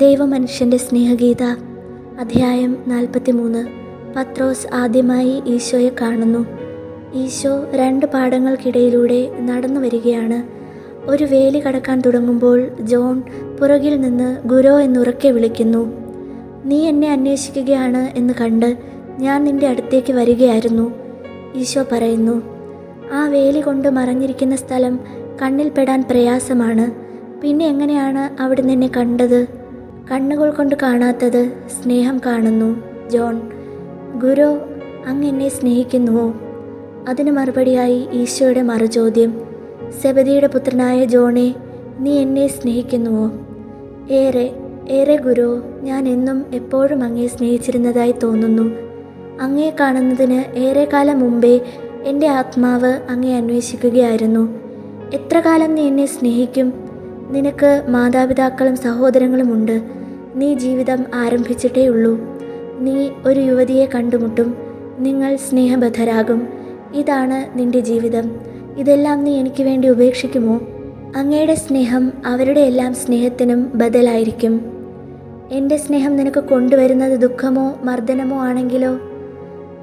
ദൈവമനുഷ്യന്റെ സ്നേഹഗീത അധ്യായം നാൽപ്പത്തിമൂന്ന്. പത്രോസ് ആദ്യമായി ഈശോയെ കാണുന്നു. ഈശോ രണ്ട് പാടങ്ങൾക്കിടയിലൂടെ നടന്നു വരികയാണ്. ഒരു വേലി കടക്കാൻ തുടങ്ങുമ്പോൾ ജോൺ പുറകിൽ നിന്ന് ഗുരോ എന്നുറക്കെ വിളിക്കുന്നു. നീ എന്നെ അന്വേഷിക്കുകയാണ് എന്ന് കണ്ട് ഞാൻ നിന്റെ അടുത്തേക്ക് വരികയായിരുന്നു. ഈശോ പറയുന്നു ആ വേലി കൊണ്ട് മറഞ്ഞിരിക്കുന്ന സ്ഥലം കണ്ണിൽപ്പെടാൻ പ്രയാസമാണ്. പിന്നെ എങ്ങനെയാണ് അവിടെ നിന്നെ കണ്ടത്? കണ്ണുകൾ കൊണ്ട് കാണാത്തത് സ്നേഹം കാണുന്നു. ജോൺ ഗുരു അങ്ങ് എന്നെ സ്നേഹിക്കുന്നുവോ? അതിന് മറുപടിയായി ഈശോയുടെ മറുചോദ്യം സെബദിയുടെ പുത്രനായ ജോണെ നീ എന്നെ സ്നേഹിക്കുന്നുവോ? ഏറെ ഏറെ ഗുരു ഞാൻ എന്നും എപ്പോഴും അങ്ങേ സ്നേഹിച്ചിരുന്നതായി തോന്നുന്നു. അങ്ങയെ കാണുന്നതിന് ഏറെ കാലം മുമ്പേ എന്റെ ആത്മാവ് അങ്ങേ അന്വേഷിക്കുകയായിരുന്നു. എത്ര കാലം നീ എന്നെ സ്നേഹിക്കും? നിനക്ക് മാതാപിതാക്കളും സഹോദരങ്ങളുമുണ്ട്. നീ ജീവിതം ആരംഭിച്ചിട്ടേ ഉള്ളൂ. നീ ഒരു യുവതിയെ കണ്ടുമുട്ടും. നിങ്ങൾ സ്നേഹബദ്ധരാകും. ഇതാണ് നിന്റെ ജീവിതം. ഇതെല്ലാം നീ എനിക്ക് വേണ്ടി ഉപേക്ഷിക്കുമോ? അങ്ങയുടെ സ്നേഹം അവരുടെ എല്ലാം സ്നേഹത്തിനും ബദലായിരിക്കും. എന്റെ സ്നേഹം നിനക്ക് കൊണ്ടുവരുന്നത് ദുഃഖമോ മർദ്ദനമോ ആണെങ്കിലോ?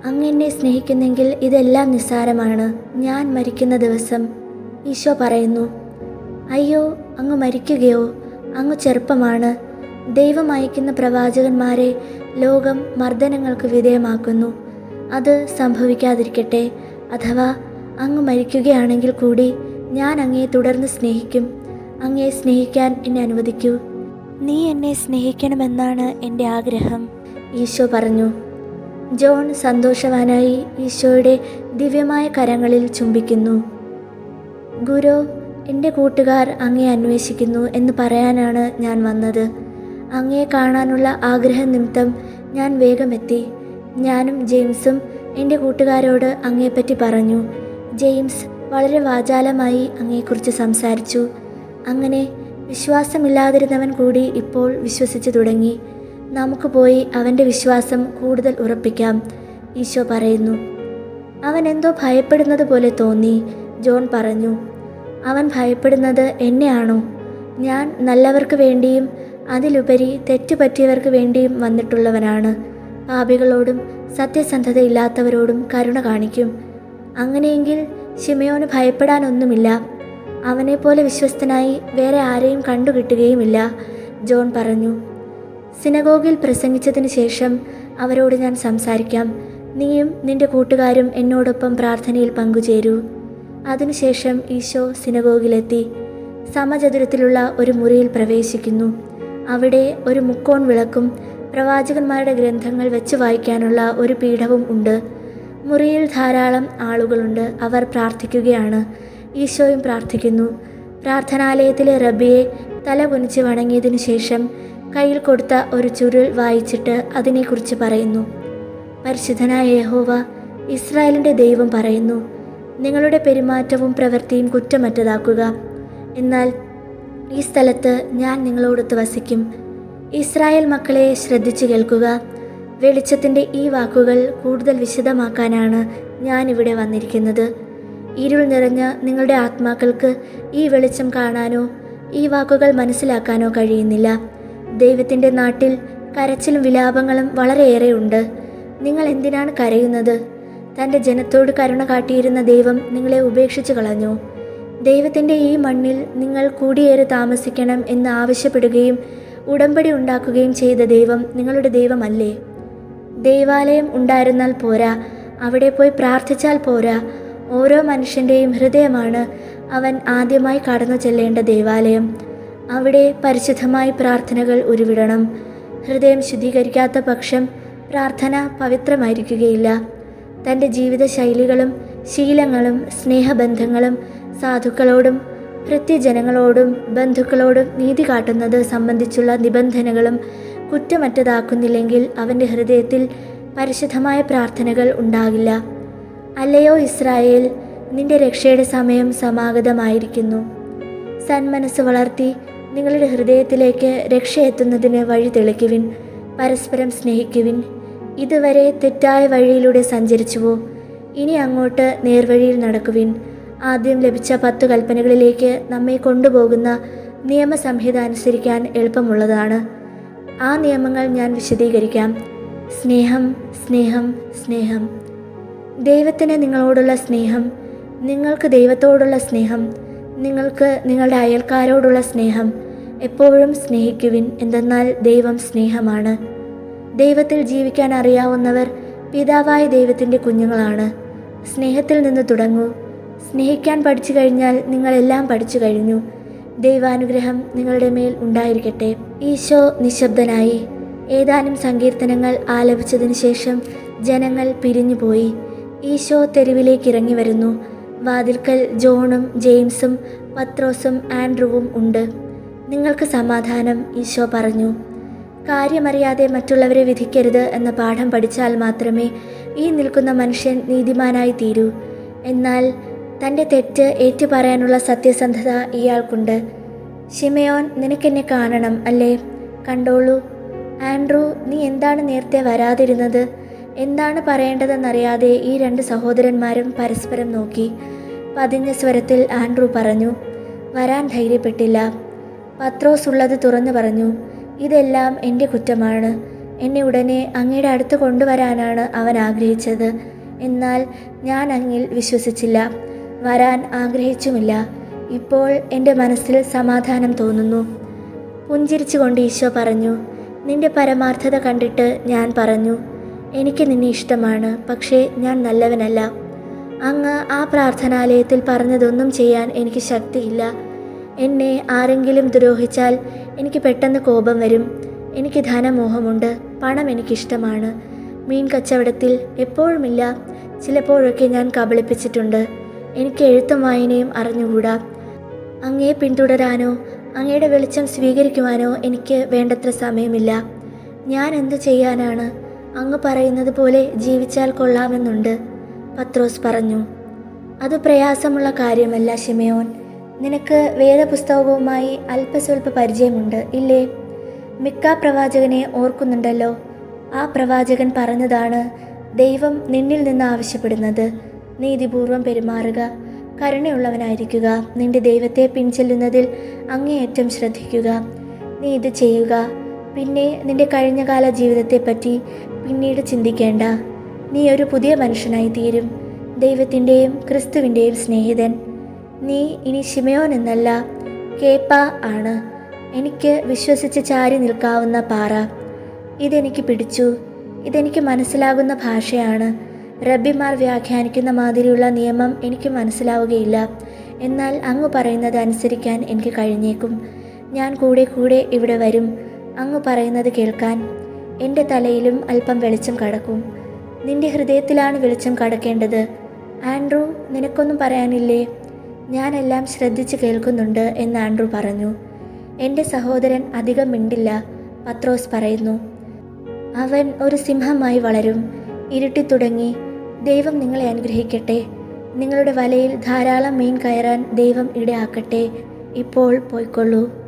അങ്ങ് എന്നെ സ്നേഹിക്കുന്നെങ്കിൽ ഇതെല്ലാം നിസ്സാരമാണ്. ഞാൻ മരിക്കുന്ന ദിവസം ഈശോ പറയുന്നു അയ്യോ അങ്ങ് മരിക്കുകയോ? അങ്ങ് ചെറുപ്പമാണ്. ദൈവം അയക്കുന്ന പ്രവാചകന്മാരെ ലോകം മർദ്ദനങ്ങൾക്ക് വിധേയമാക്കുന്നു. അത് സംഭവിക്കാതിരിക്കട്ടെ. അഥവാ അങ്ങ് മരിക്കുകയാണെങ്കിൽ കൂടി ഞാൻ അങ്ങയെ തുടർന്ന് സ്നേഹിക്കും. അങ്ങയെ സ്നേഹിക്കാൻ എന്നെ അനുവദിക്കൂ. നീ എന്നെ സ്നേഹിക്കണമെന്നാണ് എന്റെ ആഗ്രഹം. ഈശോ പറഞ്ഞു. ജോൺ സന്തോഷവാനായി ഈശോയുടെ ദിവ്യമായ കരങ്ങളിൽ ചുംബിക്കുന്നു. ഗുരു എന്റെ കൂട്ടുകാർ അങ്ങേ അന്വേഷിക്കുന്നു എന്ന് പറയാനാണ് ഞാൻ വന്നത്. അങ്ങയെ കാണാനുള്ള ആഗ്രഹ നിമിത്തം ഞാൻ വേഗമെത്തി. ഞാനും ജെയിംസും എന്റെ കൂട്ടുകാരോട് അങ്ങയെപ്പറ്റി പറഞ്ഞു. ജെയിംസ് വളരെ വാചാലമായി അങ്ങയെക്കുറിച്ച് സംസാരിച്ചു. അങ്ങനെ വിശ്വാസമില്ലാതിരുന്നവൻ കൂടി ഇപ്പോൾ വിശ്വസിച്ചു തുടങ്ങി. നമുക്ക് പോയി അവന്റെ വിശ്വാസം കൂടുതൽ ഉറപ്പിക്കാം ഈശോ പറയുന്നു. അവൻ എന്തോ ഭയപ്പെടുന്നത് പോലെ തോന്നി ജോൺ പറഞ്ഞു. അവൻ ഭയപ്പെടുന്നത് എന്നെയാണോ? ഞാൻ നല്ലവർക്ക് വേണ്ടിയും അതിലുപരി തെറ്റുപറ്റിയവർക്ക് വേണ്ടിയും വന്നിട്ടുള്ളവനാണ്. പാപികളോടും സത്യസന്ധതയില്ലാത്തവരോടും കരുണ കാണിക്കും. അങ്ങനെയെങ്കിൽ ഷിമയോന് ഭയപ്പെടാനൊന്നുമില്ല. അവനെപ്പോലെ വിശ്വസ്തനായി വേറെ ആരെയും കണ്ടുകിട്ടുകയുമില്ല ജോൺ പറഞ്ഞു. സിനഗോഗിൽ പ്രസംഗിച്ചതിന് ശേഷം അവരോട് ഞാൻ സംസാരിക്കാം. നീയും നിന്റെ കൂട്ടുകാരും എന്നോടൊപ്പം പ്രാർത്ഥനയിൽ പങ്കുചേരൂ. അതിനുശേഷം ഈശോ സിനഗോഗിലെത്തി. സമചതുരത്തിലുള്ള ഒരു മുറിയിൽ പ്രവേശിക്കുന്നു. അവിടെ ഒരു മുക്കോൺ വിളക്കും പ്രവാചകന്മാരുടെ ഗ്രന്ഥങ്ങൾ വെച്ച് വായിക്കാനുള്ള ഒരു പീഠവും ഉണ്ട്. മുറിയിൽ ധാരാളം ആളുകളുണ്ട്. അവർ പ്രാർത്ഥിക്കുകയാണ്. ഈശോയും പ്രാർത്ഥിക്കുന്നു. പ്രാർത്ഥനാലയത്തിലെ റബിയെ തല കുനിച്ച് വണങ്ങിയതിനു ശേഷം കയ്യിൽ കൊടുത്ത ഒരു ചുരുൾ വായിച്ചിട്ട് അതിനെക്കുറിച്ച് പറയുന്നു. പരിശുദ്ധനായ യഹോവ ഇസ്രായേലിന്റെ ദൈവം പറയുന്നു നിങ്ങളുടെ പെരുമാറ്റവും പ്രവൃത്തിയും കുറ്റമറ്റതാക്കുക. എന്നാൽ ഈ സ്ഥലത്ത് ഞാൻ നിങ്ങളോടൊത്ത് വസിക്കും. ഇസ്രായേൽ മക്കളെ ശ്രദ്ധിച്ചു കേൾക്കുക. വെളിച്ചത്തിന്റെ ഈ വാക്കുകൾ കൂടുതൽ വിശദമാക്കാനാണ് ഞാൻ ഇവിടെ വന്നിരിക്കുന്നത്. ഇരുൾ നിറഞ്ഞ നിങ്ങളുടെ ആത്മാക്കൾക്ക് ഈ വെളിച്ചം കാണാനോ ഈ വാക്കുകൾ മനസ്സിലാക്കാനോ കഴിയുന്നില്ല. ദൈവത്തിന്റെ നാട്ടിൽ കരച്ചിലും വിലാപങ്ങളും വളരെയേറെയുണ്ട് നിങ്ങൾ എന്തിനാണ് കരയുന്നത്? തന്റെ ജനത്തോട് കരുണ കാട്ടിയിരുന്ന ദൈവം നിങ്ങളെ ഉപേക്ഷിച്ചു കളഞ്ഞു. ദൈവത്തിന്റെ ഈ മണ്ണിൽ നിങ്ങൾ കൂടിയേറെ താമസിക്കണം എന്ന് ആവശ്യപ്പെടുകയും ഉടമ്പടി ഉണ്ടാക്കുകയും ചെയ്ത ദൈവം നിങ്ങളുടെ ദൈവമല്ലേ? ദൈവാലയം ഉണ്ടായിരുന്നാൽ പോരാ അവിടെ പോയി പ്രാർത്ഥിച്ചാൽ പോരാ. ഓരോ മനുഷ്യന്റെയും ഹൃദയമാണ് അവൻ ആദ്യമായി കടന്നു ചെല്ലേണ്ട ദേവാലയം. അവിടെ പരിശുദ്ധമായി പ്രാർത്ഥനകൾ ഉരുവിടണം. ഹൃദയം ശുദ്ധീകരിക്കാത്ത പക്ഷം പ്രാർത്ഥന പവിത്രമായിരിക്കുകയില്ല. തന്റെ ജീവിത ശൈലികളും ശീലങ്ങളും സ്നേഹബന്ധങ്ങളും സാധുക്കളോടും ഭൃത്യജനങ്ങളോടും ബന്ധുക്കളോടും നീതി കാട്ടുന്നത് സംബന്ധിച്ചുള്ള നിബന്ധനകളും കുറ്റമറ്റതാക്കുന്നില്ലെങ്കിൽ അവന്റെ ഹൃദയത്തിൽ പരിശുദ്ധമായ പ്രാർത്ഥനകൾ ഉണ്ടാകില്ല. അല്ലയോ ഇസ്രായേൽ നിന്റെ രക്ഷയുടെ സമയം സമാഗതമായിരിക്കുന്നു. സന്മനസ് വളർത്തി നിങ്ങളുടെ ഹൃദയത്തിലേക്ക് രക്ഷ എത്തുന്നതിന് വഴി തെളിക്കുവിൻ പരസ്പരം സ്നേഹിക്കുവിൻ. ഇതുവരെ തെറ്റായ വഴിയിലൂടെ സഞ്ചരിച്ചുവോ? ഇനി അങ്ങോട്ട് നേർവഴിയിൽ നടക്കുവിൻ. ആദ്യം ലഭിച്ച പത്തു കൽപ്പനകളിലേക്ക് നമ്മെ കൊണ്ടുപോകുന്ന നിയമസംഹിത അനുസരിക്കാൻ എളുപ്പമുള്ളതാണ്. ആ നിയമങ്ങൾ ഞാൻ വിശദീകരിക്കാം. സ്നേഹം സ്നേഹം സ്നേഹം. ദൈവത്തിന് നിങ്ങളോടുള്ള സ്നേഹം നിങ്ങൾക്ക് ദൈവത്തോടുള്ള സ്നേഹം നിങ്ങൾക്ക് നിങ്ങളുടെ അയൽക്കാരോടുള്ള സ്നേഹം എപ്പോഴും സ്നേഹിക്കുവിൻ എന്തെന്നാൽ ദൈവം സ്നേഹമാണ്. ദൈവത്തിൽ ജീവിക്കാൻ അറിയാവുന്നവർ പിതാവായ ദൈവത്തിന്റെ കുഞ്ഞുങ്ങളാണ്. സ്നേഹത്തിൽ നിന്ന് തുടങ്ങൂ. സ്നേഹിക്കാൻ പഠിച്ചു കഴിഞ്ഞാൽ നിങ്ങളെല്ലാം പഠിച്ചു കഴിഞ്ഞു. ദൈവാനുഗ്രഹം നിങ്ങളുടെ മേൽ ഉണ്ടായിരിക്കട്ടെ. ഈശോ നിശബ്ദനായി. ഏതാനും സങ്കീർത്തനങ്ങൾ ആലപിച്ചതിനു ശേഷം ജനങ്ങൾ പിരിഞ്ഞുപോയി. ഈശോ തെരുവിലേക്ക് ഇറങ്ങി വരുന്നു. വാതിൽക്കൽ ജോണും ജെയിംസും പത്രോസും ആൻഡ്രുവും ഉണ്ട്. നിങ്ങൾക്ക് സമാധാനം ഈശോ പറഞ്ഞു. കാര്യമറിയാതെ മറ്റുള്ളവരെ വിധിക്കരുത് എന്ന പാഠം പഠിച്ചാൽ മാത്രമേ ഈ നിൽക്കുന്ന മനുഷ്യൻ നീതിമാനായി തീരൂ. എന്നാൽ തന്റെ തെറ്റ് ഏറ്റുപറയാനുള്ള സത്യസന്ധത ഇയാൾക്കുണ്ട്. ഷിമയോൻ നിനക്കെന്നെ കാണണം അല്ലേ? കണ്ടോളൂ. ആൻഡ്രൂ നീ എന്താണ് നേരത്തെ വരാതിരുന്നത്? എന്താണ് പറയേണ്ടതെന്നറിയാതെ ഈ രണ്ട് സഹോദരന്മാരും പരസ്പരം നോക്കി. പതിഞ്ഞ സ്വരത്തിൽ ആൻഡ്രൂ പറഞ്ഞു വരാൻ ധൈര്യപ്പെട്ടില്ല. പത്രോസ് ഉള്ളത് തുറന്നു പറഞ്ഞു ഇതെല്ലാം എന്റെ കുറ്റമാണ്. എന്നെ ഉടനെ അങ്ങയുടെ അടുത്ത് കൊണ്ടുവരാനാണ് അവൻ ആഗ്രഹിച്ചത്. എന്നാൽ ഞാൻ അങ്ങിൽ വിശ്വസിച്ചില്ല. വരാൻ ആഗ്രഹിച്ചുമില്ല. ഇപ്പോൾ എന്റെ മനസ്സിൽ സമാധാനം തോന്നുന്നു. പുഞ്ചിരിച്ചുകൊണ്ട് ഈശോ പറഞ്ഞു നിന്റെ പരമാർത്ഥത കണ്ടിട്ട് ഞാൻ പറഞ്ഞു എനിക്ക് നിന്നെ ഇഷ്ടമാണ് പക്ഷേ ഞാൻ നല്ലവനല്ല. അങ്ങ് ആ പ്രാർത്ഥനാലയത്തിൽ പറഞ്ഞതൊന്നും ചെയ്യാൻ എനിക്ക് ശക്തിയില്ല. എന്നെ ആരെങ്കിലും ദ്രോഹിച്ചാൽ എനിക്ക് പെട്ടെന്ന് കോപം വരും. എനിക്ക് ധനമോഹമുണ്ട് പണം എനിക്കിഷ്ടമാണ്. മീൻ കച്ചവടത്തിൽ എപ്പോഴുമില്ല ചിലപ്പോഴൊക്കെ ഞാൻ കബളിപ്പിച്ചിട്ടുണ്ട്. എനിക്ക് എഴുത്തും വായനയും അറിഞ്ഞുകൂടാ? അങ്ങയെ പിന്തുടരാനോ അങ്ങയുടെ വെളിച്ചം സ്വീകരിക്കുവാനോ എനിക്ക് വേണ്ടത്ര സമയമില്ല. ഞാൻ എന്തു ചെയ്യാനാണ്? അങ്ങ് പറയുന്നത് പോലെ ജീവിച്ചാൽ കൊള്ളാമെന്നുണ്ട്. പത്രോസ് പറഞ്ഞു. അത് പ്രയാസമുള്ള കാര്യമല്ല ഷിമയോൻ നിനക്ക് വേദപുസ്തകവുമായി അല്പസ്വല്പ പരിചയമുണ്ട് ഇല്ലേ? മിക്ക പ്രവാചകനെ ഓർക്കുന്നുണ്ടല്ലോ. ആ പ്രവാചകൻ പറഞ്ഞതാണ് ദൈവം നിന്നിൽ നിന്ന് ആവശ്യപ്പെടുന്നത്. നീതിപൂർവം പെരുമാറുക. കരുണയുള്ളവനായിരിക്കുക. നിന്റെ ദൈവത്തെ പിൻചെല്ലുന്നതിൽ അങ്ങേയറ്റം ശ്രദ്ധിക്കുക. നീ ഇത് ചെയ്യുക. പിന്നെ നിന്റെ കഴിഞ്ഞകാല ജീവിതത്തെപ്പറ്റി പിന്നീട് ചിന്തിക്കേണ്ട. നീ ഒരു പുതിയ മനുഷ്യനായി തീരും. ദൈവത്തിന്റെയും ക്രിസ്തുവിന്റെയും സ്നേഹിതൻ. നീ ഇനി ഷിമയോൻ എന്നല്ല. കേപ്പ ആണ്. എനിക്ക് വിശ്വസിച്ച് ചാരി നിൽക്കാവുന്ന പാറ. ഇതെനിക്ക് പിടിച്ചു. ഇതെനിക്ക് മനസ്സിലാകുന്ന ഭാഷയാണ്. റബ്ബിമാർ വ്യാഖ്യാനിക്കുന്ന മാതിരിയുള്ള നിയമം എനിക്ക് മനസ്സിലാവുകയില്ല. എന്നാൽ അങ്ങ് പറയുന്നത് അനുസരിക്കാൻ എനിക്ക് കഴിഞ്ഞേക്കും. ഞാൻ കൂടെ കൂടെ ഇവിടെ വരും. അങ്ങ് പറയുന്നത് കേൾക്കാൻ. എന്റെ തലയിലും അല്പം വെളിച്ചം കടക്കും. നിന്റെ ഹൃദയത്തിലാണ് വെളിച്ചം കടക്കേണ്ടത്. ആൻഡ്രൂ നിനക്കൊന്നും പറയാനില്ലേ? ഞാനെല്ലാം ശ്രദ്ധിച്ച് കേൾക്കുന്നുണ്ട് എന്ന് ആൻഡ്രൂ പറഞ്ഞു. എന്റെ സഹോദരൻ അധികം മിണ്ടില്ല പത്രോസ് പറയുന്നു. അവൻ ഒരു സിംഹമായി വളരും. ഇരുട്ടി തുടങ്ങി. ദൈവം നിങ്ങളെ അനുഗ്രഹിക്കട്ടെ. നിങ്ങളുടെ വലയിൽ ധാരാളം മീൻ കയറാൻ ദൈവം ഇടയാക്കട്ടെ. ഇപ്പോൾ പോയിക്കൊള്ളൂ.